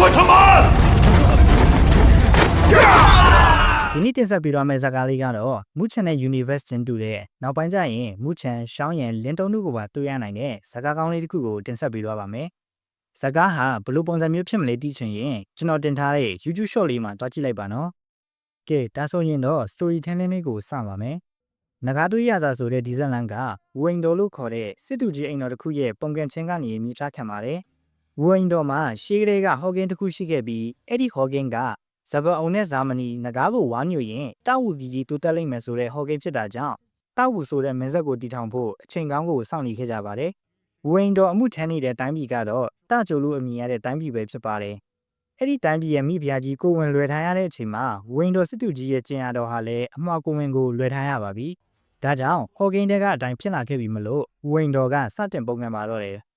ကွထမဒီနေ့တင်ဆက်ပေးတော့မယ့်ဇာတ်ကားလေးကတော့မူချန်နဲ့ Universe ချင်းတူတဲ့နောက်ပိုင်းကျရင်မူချန်ရှောင်းရန်လင်းတုံးတို့ကိုပါတွေ့ရနိုင်တဲ့ဇာတ်ကားကောင်းလေးတစ်ခုကိုတင်ဆက်ပေးတော့ပါမယ်။ဇာတ်ကားဟာဘယ်လိုပုံစံမျိုးဖြစ်မလဲသိချင်ရင်ကျွန်တော်တင်ထားတဲ့ YouTube Short လေးမှာတွားကြည့်လိုက်ပါနော်။ကဲဒါဆိုရင်တော့ story telling လေးကိုစပါမယ်။နဂါတွေးရစာဆိုတဲ့ဒီဇလန်ကဝိန်တော်လို့ခေါ်တဲ့စစ်သူကြီးအိမ်တော်တစ်ခုရဲ့ပုံကန်ချင်းကနေမြင်ထားခံပါတယ်။ ဝိန်တော်မှာရှေးကလေးကဟော်ဂင်တစ်ခုရှိခဲ့ပြီးအဲ့ဒီဟော်ဂင်ကဇဘအုံနဲ့ဇာမနီငကားကိုဝါညွရင်တောက်ဝူကြီးကြီးတိုးတက်လိမ့်မယ်ဆိုတဲ့ဟော်ဂိမ်းဖြစ်တာကြောင့်တောက်ဝူဆိုတဲ့မင်းဆက်ကိုတီထောင်ဖို့အချိန်ကောင်းကိုစောင့်နေခဲ့ကြပါတယ်။ဝိန်တော်အမှုထမ်းနေတဲ့တိုင်းပြည်ကတော့တကြိုလူအမည်ရတဲ့တိုင်းပြည်ပဲဖြစ်ပါတယ်။အဲ့ဒီတိုင်းပြည်ရဲ့မိဖုရားကြီးကိုဝင်လွယ်ထားရတဲ့အချိန်မှာဝိန်တော်စစ်တူကြီးရဲ့ကျင်ရတော်ဟာလည်းအမှားကိုဝင်ကိုလွယ်ထားရပါပြီ။ဒါကြောင့်ဟော်ဂိမ်းတဲကအတိုင်းဖြစ်လာခဲ့ပြီမလို့ဝိန်တော်ကစတင်ပုံကန်ပါတော့တယ်။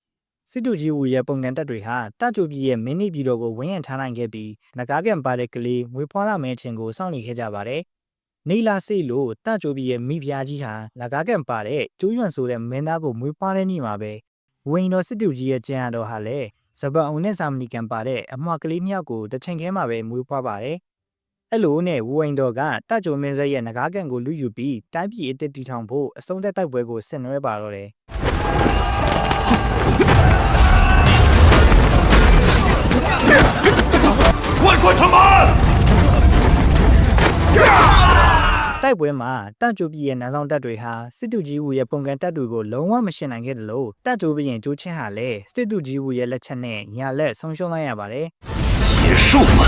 စစ်တူကြီးဝူရဲ့ပုံကန်တက်တွေဟာတကြိုပြည်ရဲ့မင်းနေပြည်တော်ကိုဝင်းရံထားနိုင်ခဲ့ပြီးငကားပြန်ပါတဲ့ကလေးမွေးဖွားလာမယ့်အချိန်ကိုစောင့်နေခဲ့ကြပါတယ်။နေလာစိတ်လို့တကြိုပြည်ရဲ့မိဖုရားကြီးဟာငကားကန်ပါတဲ့ကျိုးရွံဆိုတဲ့မင်းသားကိုမွေးဖွားတဲ့နေ့မှာပဲဝင်းတော်စစ်တူကြီးရဲ့ကျန်ရတော်ဟာလည်းဇပန်အောင်နဲ့ဇာမနီကန်ပါတဲ့အမွှာကလေးမြောက်ကိုတစ်ချိန်ခဲမှာပဲမွေးဖွားပါတယ်။အဲ့လိုနဲ့ဝိန်တော်ကတကြိုမင်းဆက်ရဲ့ငကားကန်ကိုလူယူပြီးတိုင်းပြည်အစ်စ်တီထောင်ဖို့အဆုံးသက်တိုက်ပွဲကိုဆင်နွှဲပါတော့တယ်။ 快快他妈！ တိုက်ပွဲမှာတန့်ကျိုးပြည်ရဲ့နန်းဆောင်တပ်တွေဟာစစ်တူကြီးဝူရဲ့ပုံကန်တပ်တွေကိုလုံးဝမရှင်းနိုင်ခဲ့တယ်လို့တန့်ကျိုးပြည်ရင်ကျိုးချင်းဟာလည်းစစ်တူကြီးဝူရဲ့လက်ချက်နဲ့ညာလက်ဆုံးရှုံးလိုက်ရပါတယ် 结束吧！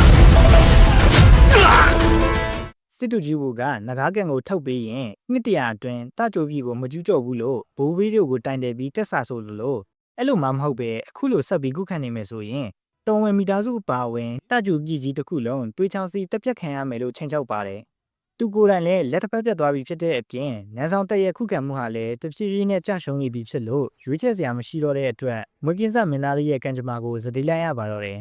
စစ်တူကြီးဝူကနဂါးကန်ကိုထုတ်ပေးရင်နှစ်တရာအတွင်းတန့်ကျိုးပြည်ကိုမကျူးကျော်ဘူးလို့ဘိုးဘေးတွေကိုတိုင်တယ်ပြီးတက်ဆာဆိုလို့အဲ့လိုမှမဟုတ်ပဲအခုလိုဆက်ပြီးခုခံနေမယ်ဆိုရင် တော်ဝင်မိသားစုအပါအဝင်တန့်ကျိုးပြည်ကြီးတစ်ခုလုံးတွေးချောင်းစီတက်ပြက်ခံရမယ်လို့ချိန်ချောက်ပါတယ်သူကိုယ်တိုင်လည်းလက်တစ်ဖက်ပြတ်သွားပြီဖြစ်တဲ့အပြင်နန်းဆောင်တက်ရဲ့ခုခံမှုဟာလည်းတဖြည်းဖြည်းနဲ့ကြာရှုံးနေပြီဖြစ်လို့ရွေးချယ်စရာမရှိတော့တဲ့အတွက်မွေးကင်းစမင်းသားလေးရဲ့ကံကြမ္မာကိုစတိလိုက်ရပါတော့တယ်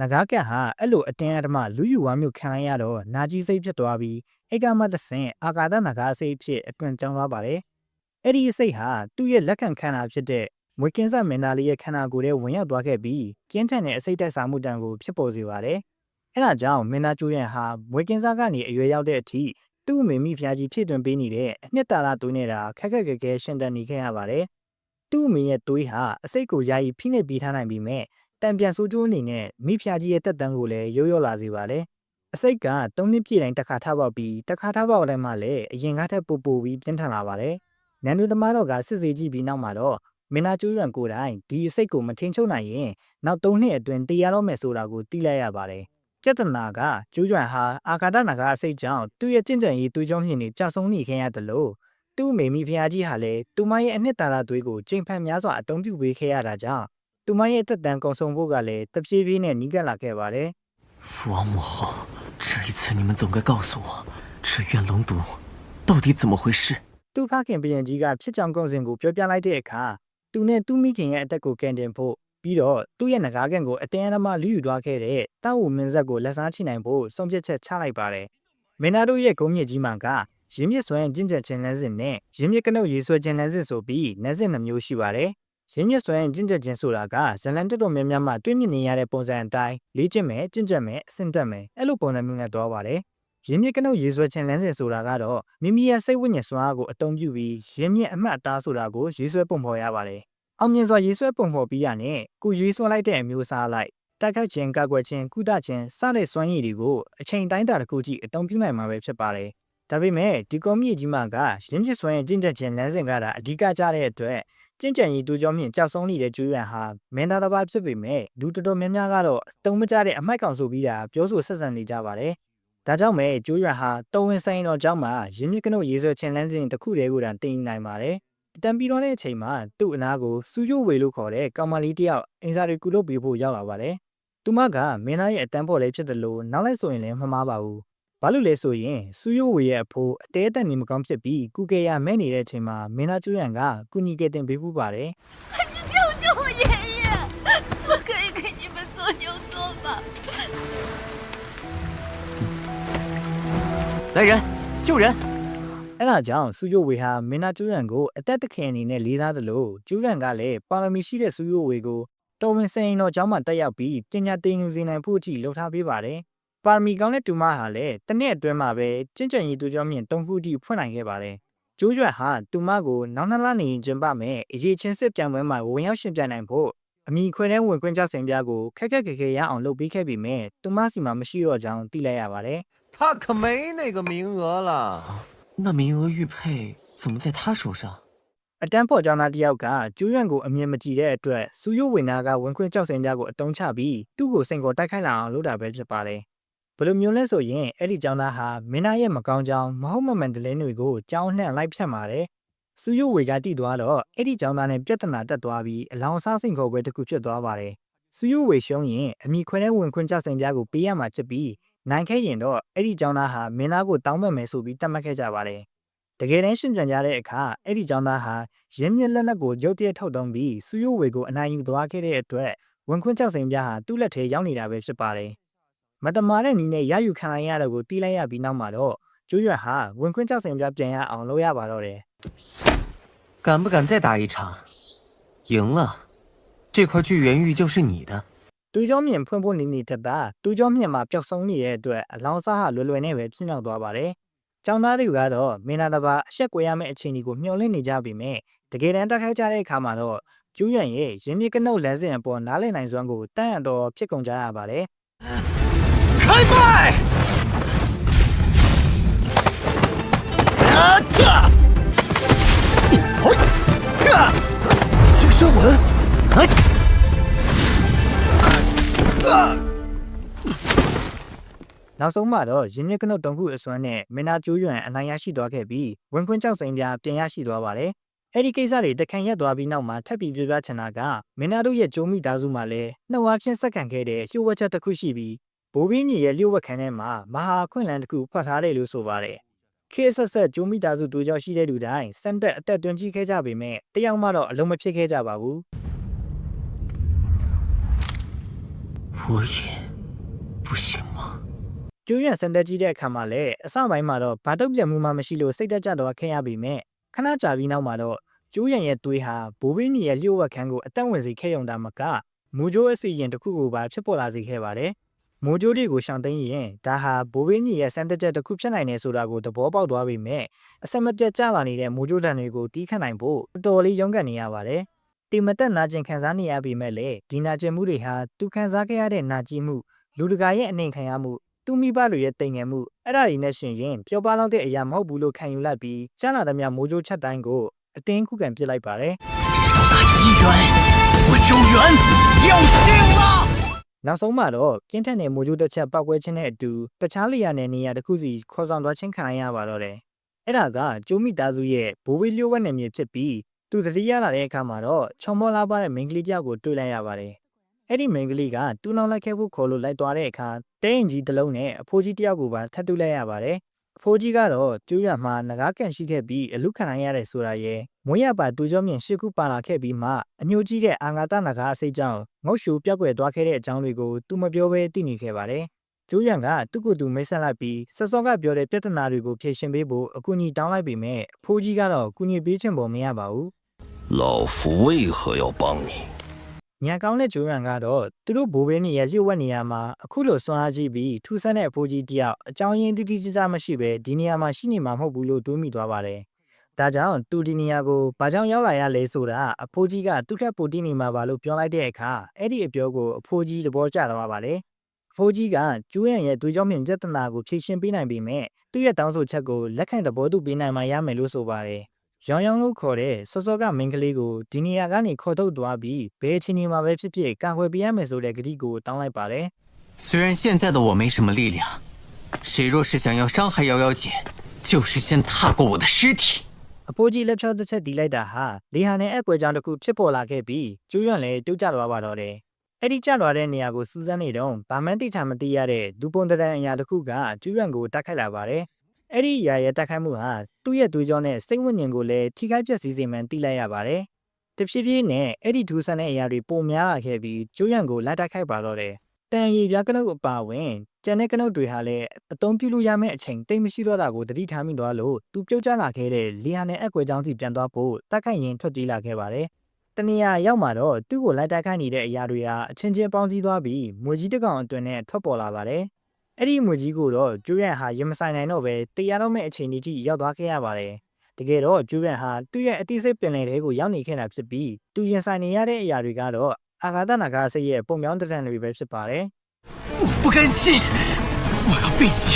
နဂါးကက်ဟာအဲ့လိုအတင်းအဓမ္မလူယူဝမ်းမျိုးခံလိုက်ရတော့နာကြီးစိတ်ဖြစ်သွားပြီးအိတ်ကမတဆင်အာကာသနဂါးစိတ်ဖြစ်အတွင်ပြောင်းသွားပါတယ်။အဲ့ဒီစိတ်ဟာသူ့ရဲ့လက်ခံခန္ဓာဖြစ်တဲ့မွေကင်းစမင်းသားလေးရဲ့ခန္ဓာကိုယ်ထဲဝင်ရောက်သွားခဲ့ပြီးပြင်းထန်တဲ့အစိတ်တက်စာမှုတံကိုဖြစ်ပေါ်စေပါတယ်။အဲ့ဒါကြောင့်မင်းသားကျိုးရန်ဟာမွေကင်းစားကနေအရွယ်ရောက်တဲ့အထိသူ့အမေမိဖုရားကြီးဖြစ်တွင်ပေးနေတဲ့အနှစ်သာရသွေးနေတာခက်ခက်ခဲခဲရှင်တန်နေခဲ့ရပါတယ်။သူ့အမေရဲ့သွေးဟာအစိတ်ကိုယာယီဖိနှိပ်ပေးထားနိုင်ပြီးမြဲ တံပြန်ဆိုးကျိုးအနေနဲ့မိဖုရားကြီးရဲ့တက်တန်းကိုလည်းရိုးရိုးလာစေပါတယ်။အစိတ်က၃နှစ်ပြည့်တိုင်းတစ်ခါထပ်ပေါက်ပြီးတစ်ခါထပ်ပေါက်တိုင်းမှာလည်းအရင်ကထက်ပိုပိုပြီးပြင်းထန်လာပါတယ်။နန်ဒူသမားတော်ကစစ်စေးကြည့်ပြီးနောက်မှာတော့မင်းသားကျိုးရံကိုယ်တိုင်ဒီအစိတ်ကိုမထင်ချုပ်နိုင်ရင်နောက်၃နှစ်အတွင်းတည်ရတော့မယ်ဆိုတာကိုသိလိုက်ရပါတယ်။ပြဿနာကကျိုးရံဟာအာကာဒနာကအစိတ်ကြောင့်သူ့ရဲ့ကြင်ကြံရေးတွေးကြောင်းမြင်နေကြာဆုံးနေခဲ့ရတယ်လို့သူ့အမေမိဖုရားကြီးဟာလည်းသူမရဲ့အနှစ်သာရသွေးကိုချိန်ဖန်များစွာအသုံးပြုပေးခဲ့ရတာကြောင့် သူမရဲ့တက်တန်ကုံဆုံဖို့ကလည်းတပြေးပြေးနဲ့နီးကပ်လာခဲ့ပါတယ် 父王母后，这一次你们总该告诉我，这怨龙毒到底怎么回事？ ။သူ့ဖခင်ဘရင်ကြီးကဖြစ်ကြောင်ကုံစင်ကိုပြောပြလိုက်တဲ့အခါသူနဲ့သူ့မိခင်ရဲ့အသက်ကိုကန်တင်ဖို့ပြီးတော့သူ့ရဲ့ငကားကန်ကိုအတင်းအဓမ္မလူယူသွားခဲ့တဲ့တောက်ဝမင်းဆက်ကိုလက်စားချိနိုင်ဖို့ဆုံးဖြတ်ချက်ချလိုက်ပါတယ်။မင်းသားတို့ရဲ့ဂုံးမြစ်ကြီးမှာကရင်းမြစ်ဆွဲကျင့်ကြံခြင်းလမ်းစဉ်နဲ့ရင်းမြစ်ကနုတ်ရေးဆွဲခြင်းလမ်းစဉ်ဆိုပြီးလမ်းစဉ်နှမျိုးရှိပါတယ်။ ရင်းမြစ်ဆွဲရင်ကျင့်ကြံခြင်းဆိုတာကဇလန်တက်တော်များများမှာတွေ့မြင်နေရတဲ့ပုံစံအတိုင်းလေ့ကျင့်မယ်ကျင့်ကြံမယ်အဆင့်တက်မယ်အဲ့လိုပုံစံမျိုးနဲ့တွားပါတယ်ရင်းမြစ်ကနုတ်ရေဆွဲခြင်းလမ်းစဉ်ဆိုတာကတော့မိမိရဲ့စိတ်ဝိညာဉ်စွမ်းအားကိုအသုံးပြုပြီးရင်းမြစ်အမှတ်အသားဆိုတာကိုရေးဆွဲပုံဖော်ရပါတယ်အောင်မြင်စွာရေးဆွဲပုံဖော်ပြီးရနဲ့ကိုရေးဆွဲလိုက်တဲ့အမျိုးအစားလိုက်တိုက်ခိုက်ခြင်းကာကွယ်ခြင်းကုသခြင်းစတဲ့စွမ်းရည်တွေကိုအချိန်တိုင်းတာတစ်ခုကြည့်အသုံးပြုနိုင်မှာပဲဖြစ်ပါတယ်ဒါပေမဲ့ဒီကွန်မြင့်ကြီးမှာကရင်းမြစ်ဆွဲရင်ကျင့်ကြံခြင်းလမ်းစဉ်ကတာအဓိကကျတဲ့အတွက် ကျင့်ကြံရည်တူကြောင့်မြင့်ကြောက်ဆုံးနေတဲ့ကျွေးရန်ဟာမင်းသားတစ်ပါးဖြစ်ပေမဲ့လူတော်တော်များများကတော့အတုံးမကျတဲ့အမိုက်ကောင်ဆိုပြီးတာပြောဆိုဆက်ဆံနေကြပါတယ်။ဒါကြောင့်ပဲကျွေးရန်ဟာတဝင်ဆိုင်တော်ကြောင့်မှရင်းမြစ်ကနုတ်ရေးဆွဲခြင်းလမ်းစဉ်တစ်ခုတည်းကိုတန်တင်နိုင်ပါတယ်။တံပြီးတော့တဲ့အချိန်မှာသူ့အနာကိုစူးကျိုးဝေလို့ခေါ်တဲ့ကောင်မလေးတစ်ယောက်အင်စာရီကူလုပ်ပေးဖို့ရောက်လာပါတယ်။သူမကမင်းသားရဲ့အတန်းပေါ်လေးဖြစ်တယ်လို့နောက်လိုက်ဆိုရင်လည်းမမှားပါဘူး။ ဘာလို့လဲဆိုရင်စူးရိုးဝေရဲ့အဖိုးအတဲအတက်နေမကောင်းဖြစ်ပြီးကုကေရမဲ့နေတဲ့အချိန်မှာမင်းသားကျွေးရန်ကကုညီကဲတင်ပေးဖို့ပါတယ် 去救救我爷爷！我可以给你们做牛做马。 来人，救人！ အဲ့ဒါကြောင့်စူယိုဝေဟာမင်းသားကျူးရန်ကိုအသက်တခင်အနေနဲ့လေးစားသလိုကျူးရန်ကလည်းပါရမီရှိတဲ့စူယိုဝေကိုတော်ဝင်စင်ရင်တော်ကျောင်းမှာတက်ရောက်ပြီးပညာသင်ယူစေနိုင်ဖို့အထိလှုပ်ထားပေးပါတယ်။ ပါရမီကောင်းတဲ့တူမဟာလည်းတစ်နှစ်အတွင်းမှာပဲကျင့်ကြံရည်တူကျောင်းမြင့်တုံးဖူးအထိဖွင့်နိုင်ခဲ့ပါတယ်။ကျိုးရွက်ဟာတူမကိုနောက်နှစ်လနေရင်ကျင်းပမယ်အရေးချင်းစစ်ပြန်ပွဲမှာဝင်ရောက်ရှင်ပြိုင်နိုင်ဖို့အမိခွဲတဲ့ဝင်ခွင့်ကြောက်စင်ပြားကိုခက်ခက်ခဲခဲရအောင်လုပ်ပေးခဲ့ပြီးမြဲတူမစီမှာမရှိတော့ကြောင်းသိလိုက်ရပါတယ်။ 他可没那个名额了。那名额玉佩怎么在他手上？ အတန်းဖော်ကျောင်းသားတစ်ယောက်ကကျူးရွံ့ကိုအမြင်မကြည့်တဲ့အတွက်စူယိုဝင်နာကဝင်ခွင့်ကြောက်စင်ပြားကိုအတုံးချပြီးသူ့ကိုစိန်ကိုတိုက်ခိုက်လာအောင်လုပ်တာပဲဖြစ်ပါတယ်။ ဘယ်လိုမျိုးလဲဆိုရင်အဲ့ဒီကျောင်းသားဟာမင်းသားရဲ့မကောင်းကြောင်းမဟုတ်မမှန်တလဲတွေကိုကျောင်းနှံ့လိုက်ဖြတ်ပါတယ်။စူယိုဝေကတိသွားတော့အဲ့ဒီကျောင်းသားနဲ့ပြဿနာတက်သွားပြီးအလောင်းစားစိန်ခေါ်ပွဲတစ်ခုဖြစ်သွားပါတယ်။စူယိုဝေရှုံးရင်အမိခွဲတဲ့ဝင်ခွင့်ကြောက်စင်ပြားကိုပေးရမှာဖြစ်ပြီးနိုင်ခဲ့ရင်တော့အဲ့ဒီကျောင်းသားဟာမင်းသားကိုတောင်းပန်မယ်ဆိုပြီးတတ်မှတ်ခဲ့ကြပါတယ်။တကယ်တမ်းရှင်းပြန်ကြတဲ့အခါအဲ့ဒီကျောင်းသားဟာရင်းမြစ်လက်နက်ကိုရုတ်တရက်ထုတ်တုံးပြီးစူယိုဝေကိုအနိုင်ယူသွားခဲ့တဲ့အတွက်ဝန်ခွင့်ကြောက်စိန်ပြားဟာသူ့လက်ထဲရောက်နေတာပဲဖြစ်ပါတယ်။ မတမာတဲ့နီးနဲ့ရယူခံလိုက်ရတဲ့ကိုတီးလိုက်ရပြီးနောက်မှာတော့ကျိုးရွက်ဟာဝန်ခွင့်ကြောက်စိန်ပြားပြန်ရအောင်လုပ်ရပါတော့တယ် 敢不敢再打一场？赢了，这块巨源玉就是你的。 ။တူကျောင်းမြင့်ဖွင့်ဖို့နေနေတက်တာတူကျောင်းမြင့်မှာပျောက်ဆုံးနေတဲ့အတွက်အလောင်းစားဟာလွယ်လွယ်နဲ့ပဲဖြစ်ရောက်သွားပါတယ်။ကျောင်းသားတွေကတော့မင်းသားတစ်ပါးအဆက်ကွေရမယ့်အခြေအနေကိုမျှော်လင့်နေကြပြီမဲ့တကယ်တမ်းတက်ခိုက်ကြတဲ့အခါမှာတော့ကျူးရန်ရဲ့ရင်းမြစ်ကနုတ်လမ်းစဉ်အပေါ်နားလည်နိုင်စွမ်းကိုတန့်အတော်ဖြစ်ကုန်ကြရပါတယ် 开麦！啊特！嘿，啊！请声吻！哎！啊！ နောက်ဆုံးမှာတော့ရင်းမြစ်ကနုတ်တုံးခုအစွမ်းနဲ့မင်းသားကျိုးရွံအနိုင်ရရှိသွားခဲ့ပြီးဝင်ခွင့်ကြောက်စိန်ပြပြန်ရရှိသွားပါတယ်။အဲ့ဒီကိစ္စတွေတခန့်ရက်သွားပြီးနောက်မှာထပ်ပြီးပြောပြချင်တာကမင်းသားတို့ရဲ့ကျိုးမိသားစုမှာလည်းနှုတ်အားဖြင့်စက္ကန့်ခဲ့တဲ့လျှို့ဝှက်ချက်တစ်ခုရှိပြီး ဘိုးဘင်းမြေရဲ့လျှို့ဝှက်ခန်းထဲမှာမဟာခွင့်လန်းတစ်ခုဖတ်ထားတယ်လို့ဆိုပါတယ်။ခေတ်ဆက်ဆက်ကျိုးမိသားစုတူကြောက်ရှိတဲ့လူတိုင်းစမ်းတက်အသက်တွင်ကြီးခဲ့ကြပေမဲ့တယောက်မှတော့အလုံးမဖြစ်ခဲ့ကြပါဘူး။ 我也不行吗？ ကျူးရန်စန်တက်ကြီးတဲ့အခါမှာလည်းအစပိုင်းမှာတော့ဘာတုတ်ပြတ်မှုမှမရှိလို့စိတ်တက်ကြတော့ခင်ရပြီမဲ့ခဏကြာပြီးနောက်မှာတော့ကျူးရန်ရဲ့သွေးဟာဘိုးဘင်းကြီးရဲ့လျှို့ဝှက်ခန်းကိုအသက်ဝင်စေခဲ့ရုံတာမကမူဂျိုးအစီရင်တစ်ခုကိုပါဖြစ်ပေါ်လာစေခဲ့ပါတယ်။ မိုးကြိုးတွေကိုရှောင်သိမ်းရင်ဒါဟာဘိုးဘေးညီရဲ့စံတချက်တစ်ခုဖြစ်နိုင်တယ်ဆိုတာကိုသဘောပေါက်သွားပြီမဲ့အဆက်မပြတ်ကျလာနေတဲ့မိုးကြိုးတံတွေကိုတီးခတ်နိုင်ဖို့တော်တော်လေးရုန်းကန်နေရပါတယ်။တိမတက်နာကျင်ခံစားနေရပြီမဲ့လေဒီနာကျင်မှုတွေဟာသူခံစားခဲ့ရတဲ့နာကျင်မှုလူတကာရဲ့အနေခံရမှုသူမိဘတွေရဲ့တိမ်ငယ်မှုအဲ့ဒါတွေနဲ့ရှင်ရင်ပျော်ပါလောက်တဲ့အရာမဟုတ်ဘူးလို့ခံယူလိုက်ပြီးကျလာသမျှမိုးကြိုးချက်တိုင်းကိုအတင်းခုခံပစ်လိုက်ပါတယ်။အကြီးကျွမ်းဝချုံရွမ်းကြောင် နောက်ဆုံးမှာတော့ကင်းထက်နဲ့မိုးကြိုးတစ်ချက်ပောက်ကွဲခြင်းနဲ့အတူတခြားလေယာဉ်နဲ့နေရာတစ်ခုစီခေါ်ဆောင်သွားခြင်းခံရပါတော့တယ်။အဲ့ဒါကကျိုးမိသားစုရဲ့ဘိုးဝေးလျှို့ဝှက်နယ်မြေဖြစ်ပြီးသူတတိယလာတဲ့အခါမှာတော့ချော်မောလာပါတဲ့မိန်းကလေးတယောက်ကိုတွေ့လိုက်ရပါတယ်။အဲ့ဒီမိန်းကလေးကတူးလောင်လိုက်ခဲ့ဖို့ခေါ်လို့လိုက်သွားတဲ့အခါတဲရင်ကြီးတစ်လုံးနဲ့အဖိုးကြီးတယောက်ကိုပါထပ်တူးလိုက်ရပါတယ်။အဖိုးကြီးကတော့ကျူးရမှာငကားကန်ရှိခဲ့ပြီးအလုခံနိုင်ရတဲ့ဆိုတာရဲ့ မွေးရပါတူကြောမြင့်ရှစ်ခုပါလာခဲ့ပြီးမှအညိုကြီးတဲ့အာငါတနဂါအစိတ်ကြောင့်ငုတ်ရှူပြောက်ွယ်သွားခဲ့တဲ့အကြောင်းတွေကိုသူမပြောဘဲသိနေခဲ့ပါတယ်။ကျူးရန်ကသူ့ကိုယ်သူမိတ်ဆက်လိုက်ပြီးစောစောကပြောတဲ့ပြဿနာတွေကိုဖြေရှင်းပေးဖို့အကူအညီတောင်းလိုက်ပေမဲ့အဖိုးကြီးကတော့ကူညီပေးချင်ပုံမရပါဘူး 老夫为何要帮你？ ။ညံကောင်းတဲ့ကျူးရန်ကတော့သူတို့ဘိုးဘင်းကြီးရဲ့လျှို့ဝှက်နေရာမှာအခုလိုစွမ်းအားကြီးပြီးထူဆန်းတဲ့အဖိုးကြီးတယောက်အကြောင်းရင်းတိတိကျကျမရှိဘဲဒီနေရာမှာရှိနေမှာမဟုတ်ဘူးလို့တွေးမိသွားပါတယ်။ ဒါကြောင့်သူဒီနေရာကိုဘာကြောင့်ရောက်လာရလဲဆိုတာအဖိုးကြီးကသူ့ခက်ပိုတိနေမှာပါလို့ပြောလိုက်တဲ့အခါအဲ့ဒီအပြောကိုအဖိုးကြီးသဘောကျသွားပါတယ်။အဖိုးကြီးကကျူးရန်ရဲ့သွေးကြောမြင့်ပြဿနာကိုဖြေရှင်းပေးနိုင်ပေမဲ့သူ့ရဲ့တောင်းဆိုချက်ကိုလက်ခံသဘောတူပေးနိုင်မှရမယ်လို့ဆိုပါတယ်။ရောင်ရောင်လို့ခေါ်တဲ့စောစောကမိန်းကလေးကိုဒီနေရာကနေခေါ်ထုတ်သွားပြီးဘယ်အချိန်ဒီမှာပဲဖြစ်ဖြစ်ကာကွယ်ပေးရမယ်ဆိုတဲ့ကတိကိုတောင်းလိုက်ပါတယ်။ 虽然现在的我没什么力量，谁若是想要伤害瑶瑶姐，就是先踏过我的尸体。 အဖိုးကြီးလက်ဖြောတစ်ချက်တီးလိုက်တာဟာလေဟာနဲ့အက်ကွယ်ကြောင့်တစ်ခုဖြစ်ပေါ်လာခဲ့ပြီးကျူးရွံလည်းတုတ်ကျသွားပါတော့တယ်။အဲ့ဒီကျသွားတဲ့နေရာကိုစူးစမ်းနေတော့ဗာမန်တိချာမသိရတဲ့ဒူပုံတရန်အရာတစ်ခုကကျူးရွံကိုတိုက်ခိုက်လာပါတယ်။အဲ့ဒီအရာရဲ့တိုက်ခိုက်မှုဟာသူ့ရဲ့သွေးကြောနဲ့စိတ်ဝိညာဉ်ကိုလည်းထိခိုက်ပျက်စီးစေမှန်းသိလိုက်ရပါတယ်။တဖြည်းဖြည်းနဲ့အဲ့ဒီဒူဆန်တဲ့အရာတွေပုံများလာခဲ့ပြီးကျူးရွံကိုလက်တိုက်ခိုက်ပါတော့တယ်။ တန်ရည်ပြားကနုတ်အပါဝင်ကျန်တဲ့ကနုတ်တွေဟာလည်းအသုံးပြုလို့ရမယ့်အချိန်တိတ်မရှိတော့တာကိုသတိထားမိသွားလို့သူပြုတ်ကျလာခဲ့တဲ့လီဟာနဲ့အက်ကွယ်ချောင်းစီပြန်သွားဖို့တက်ခိုက်ရင်ထွက်ပြေးလာခဲ့ပါတယ်။တနေရာရောက်မှာတော့သူ့ကိုလိုက်တိုက်ခိုက်နေတဲ့အရာတွေဟာအချင်းချင်းပေါင်းစည်းသွားပြီးမွေကြီးတစ်ကောင်အတွင်းနဲ့ထွက်ပေါ်လာပါတယ်။အဲ့ဒီမွေကြီးကိုတော့ကျူရန်ဟာရင်မဆိုင်နိုင်တော့ပဲတရားတော့မဲ့အချိန်ကြီးရောက်သွားခဲ့ရပါတယ်။တကယ်တော့ကျူရန်ဟာသူ့ရဲ့အတိစိတ်ပင်လယ်တွေကိုရောက်နေခဲ့တာဖြစ်ပြီးသူရင်ဆိုင်နေရတဲ့အရာတွေကတော့ အာဂါသနာဂါစိတ်ရဲ့ပုံပြောင်းတံတွေပဲဖြစ်ပါတယ် 我不甘心，我要被抢，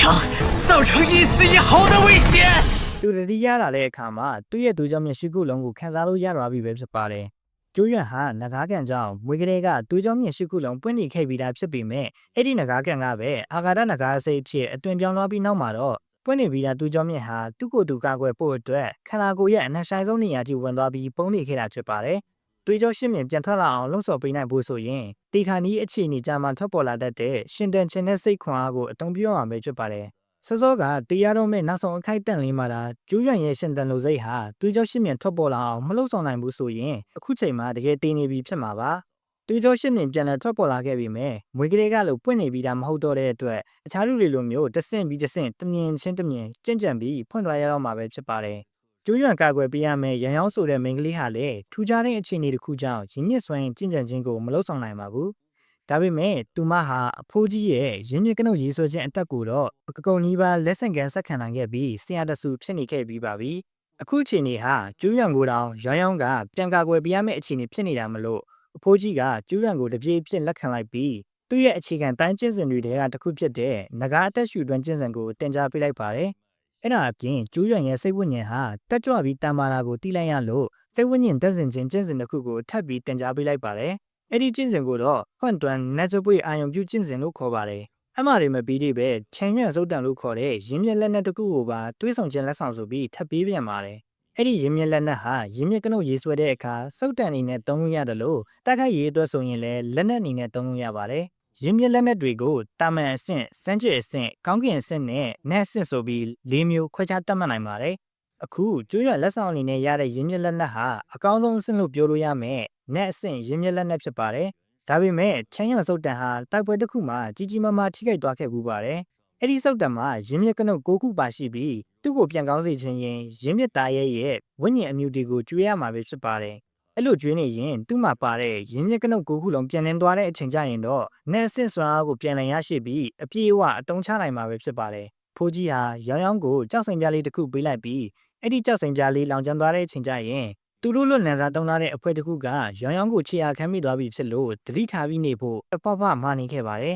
造成一丝一毫的危险。 ။သူတတိရလာတဲ့အခါမှာသူ့ရဲ့သူကြောင့်မျက်ရှိကုလုံးကိုခန်းစားလို့ရသွားပြီပဲဖြစ်ပါတယ်။ကျိုးရွံဟာနဂါးကန်ကြောင့်မွေကလေးကသူကြောင့်မျက်ရှိကုလုံးပွင့်နေခဲ့ပြီးသားဖြစ်ပေမဲ့အဲ့ဒီနဂါးကန်ကပဲအာဂါဒနဂါစိတ်ဖြစ်အသွင်ပြောင်းသွားပြီးနောက်မှာတော့ပွင့်နေပြီးသားသူကြောင့်မျက်ဟာသူ့ကိုယ်သူကာကွယ်ဖို့အတွက်ခန္ဓာကိုယ်ရဲ့အနှဆိုင်ဆုံးနေရာကြီးဝင်သွားပြီးပုံနေခဲ့တာဖြစ်ပါတယ်။ သွေးကြောရှင်းမြင်ပြန်ထွက်လာအောင်လှုံ့ဆော်ပေးနိုင်ဖို့ဆိုရင်တီခါနီးအခြေအနေကြမှာထွက်ပေါ်လာတတ်တဲ့ရှင်တန်ချင်းတဲ့စိတ်ခွန်အားကိုအသုံးပြုရမှာပဲဖြစ်ပါတယ်။စောစောကတရားတော်မဲ့နောက်ဆုံးအခိုက်အတန့်လေးမှာဒါကျူးရွံရဲ့ရှင်တန်လိုစိတ်ဟာသွေးကြောရှင်းမြင်ထွက်ပေါ်လာအောင်မလှုံ့ဆော်နိုင်ဘူးဆိုရင်အခုချိန်မှာတကယ်တည်နေပြီဖြစ်မှာပါ။သွေးကြောရှင်းမြင်ပြန်လည်ထွက်ပေါ်လာခဲ့ပြီမဲ့မွေကလေးကလို့ပွင့်နေပြီးတာမဟုတ်တော့တဲ့အတွက်အခြားလူတွေလိုမျိုးတဆင့်ပြီးတဆင့်တမြင်ချင်းတမြင်ကြင့်ကြံပြီးဖွင့်သွားရတော့မှာပဲဖြစ်ပါတယ်။ ကျိုးရွံကာကွယ်ပေးရမယ့်ရန်ရောင်းဆိုတဲ့မိန်းကလေးဟာလည်းထူးခြားတဲ့အခြေအနေတစ်ခုကြောင့်ရင်းမြစ်စွမ်းကျင့်ကြံခြင်းကိုမလုပ်ဆောင်နိုင်ပါဘူး။ဒါပေမဲ့သူမဟာအဖိုးကြီးရဲ့ရင်းမြစ်ကနုတ်ရေးဆွဲခြင်းအတက်ကိုတော့အကုံကြီးပါလက်ဆင့်ကန်ဆက်ခံနိုင်ခဲ့ပြီးဆရာတဆူဖြစ်နေခဲ့ပြီးပါပြီ။အခုအခြေအနေဟာကျူးရွံကိုတောင်ရောင်းရောင်းကပြန်ကာကွယ်ပေးရမယ့်အခြေအနေဖြစ်နေတာမလို့အဖိုးကြီးကကျူးရွံကိုတပြေးဖြစ်လက်ခံလိုက်ပြီးသူ့ရဲ့အခြေခံတိုင်းကျင့်စဉ်တွေထဲကတစ်ခုဖြစ်တဲ့ငကားအသက်ရှူတွန်းကျင့်စဉ်ကိုတင် जा ပေးလိုက်ပါတယ်။ အဲ့ဒါအပြင်ကျူးရွံရဲ့စိတ်ဝိညာဉ်ဟာတက်ကြွပြီးတန်မာတာကိုတိလိုက်ရလို့စိတ်ဝိညာဉ်တက်စဉ်ချင်းကျင့်စဉ်တစ်ခုကိုထပ်ပြီးတင် जा ပေးလိုက်ပါတယ်။အဲ့ဒီကျင့်စဉ်ကိုတော့ဟွန့်တွန်နက်ဇပွေအာယုံပြုကျင့်စဉ်လို့ခေါ်ပါတယ်။အမှားတွေမပြီးသေးပဲချန်ရွံ့စုတ်တန်လို့ခေါ်တဲ့ရင်းမြစ်လက်နက်တစ်ခုကိုပါတွေးဆောင်ခြင်းလက်ဆောင်ဆိုပြီးထပ်ပြီးပြန်ပါတယ်။အဲ့ဒီရင်းမြစ်လက်နက်ဟာရင်းမြစ်ကနုတ်ရေးဆွဲတဲ့အခါစုတ်တန်အနေနဲ့သုံးလို့ရတယ်လို့တိုက်ခိုက်ရေးအတွက်ဆိုရင်လည်းလက်နက်အနေနဲ့သုံးလို့ရပါတယ်။ ရင်းမြစ်လက်နက်တွေကိုတာမန်အဆင့်စမ်းကြည့်အဆင့်ကောင်းကင်အဆင့်နဲ့နက်အဆင့်ဆိုပြီး၄မျိုးခွဲခြားတတ်မှတ်နိုင်ပါတယ်။အခုကျိုးရလက်ဆောင်အနေနဲ့ရတဲ့ရင်းမြစ်လက်နက်ဟာအကောင်းဆုံးအဆင့်လို့ပြောလို့ရမယ်။နက်အဆင့်ရင်းမြစ်လက်နက်ဖြစ်ပါတယ်။ဒါပေမဲ့ချမ်းရွံစုတ်တန်ဟာတိုက်ပွဲတစ်ခုမှာကြီးကြီးမားမားထိခိုက်သွားခဲ့မှုပါတယ်။အဲ့ဒီစုတ်တန်မှာရင်းမြစ်ကနုတ်၉ခုပါရှိပြီးသူ့ကိုပြန်ကောင်းစေခြင်းရင်ရင်းမြစ်သားရဲ့ရဲ့ဝိညာဉ်အမြူတွေကိုကျွေးရမှာပဲဖြစ်ပါတယ်။ အဲ့လိုကျွေးနေရင်သူ့မှာပါတဲ့ရင်းမြစ်ကနုတ်ကိုခုလုံးပြန်လည်သွားတဲ့အချိန်ကျရင်တော့နေအဆင့်စွမ်းအားကိုပြန်လည်ရရှိပြီးအပြည့်အဝအသုံးချနိုင်မှာပဲဖြစ်ပါတယ်။ဖိုးကြီးဟာရောင်ရောင်ကိုကြောက်စိမ်ပြားလေးတစ်ခုပေးလိုက်ပြီးအဲ့ဒီကြောက်စိမ်ပြားလေးလောင်ကျွမ်းသွားတဲ့အချိန်ကျရင်သူတို့လွတ်လန်စားတုံးထားတဲ့အဖွဲတစ်ခုကရောင်ရောင်ကိုခြေရာခံမိသွားပြီဖြစ်လို့တတိထားပြီးနေဖို့အပပမာနေခဲ့ပါတယ်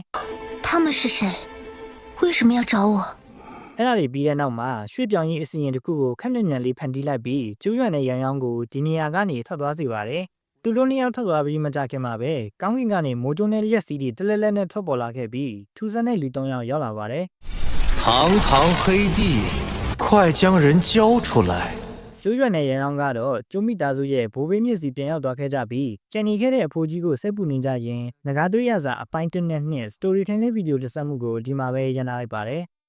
他们是谁？为什么要找我？ ။ အဲ့ဒါတွေပြီးတဲ့နောက်မှာရွှေ့ပြောင်းရေးအစီအရင်တစ်ခုကိုခက်မြက်မြန်လေးဖန်တီးလိုက်ပြီးကျူးရွံတဲ့ရောင်ရောင်ကိုဒီနေရာကနေထွက်သွားစေပါတယ်။သူတို့နှစ်ယောက်ထွက်သွားပြီးမကြခင်မှာပဲကောင်းကင်ကနေမိုးကြိုးနဲ့ရက်စီးတွေတလဲလဲနဲ့ထွက်ပေါ်လာခဲ့ပြီးထူးဆန်းတဲ့လူသုံးယောက်ရောက်လာပါတယ် 堂堂黑帝，快将人交出来！ ။ကျိုးရွံတဲ့ရောင်ရောင်ကတော့ကျိုးမိသားစုရဲ့ဘိုးဘေးမြစ်စီပြန်ရောက်သွားခဲ့ကြပြီးကြံနေခဲ့တဲ့အဖိုးကြီးကိုစိတ်ပူနေကြရင်ငကားသွေးရစာအပိုင်း1နဲ့2 story ထိုင်တဲ့ဗီဒီယိုတစ်စက်မှုကိုဒီမှာပဲရန်နာလိုက်ပါတယ်။